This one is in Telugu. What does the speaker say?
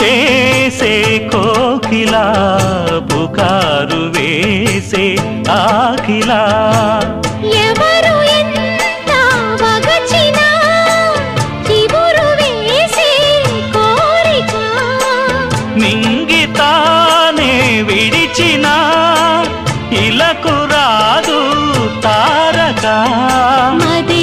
వేసే కోకిలా పుకారు వేసే ఆకిలా. ఎవరు ఎంత వగచినా చివురు వేసే కోరిక. నింగితానే విడిచిన ఇలకు రాదు తారక. మదే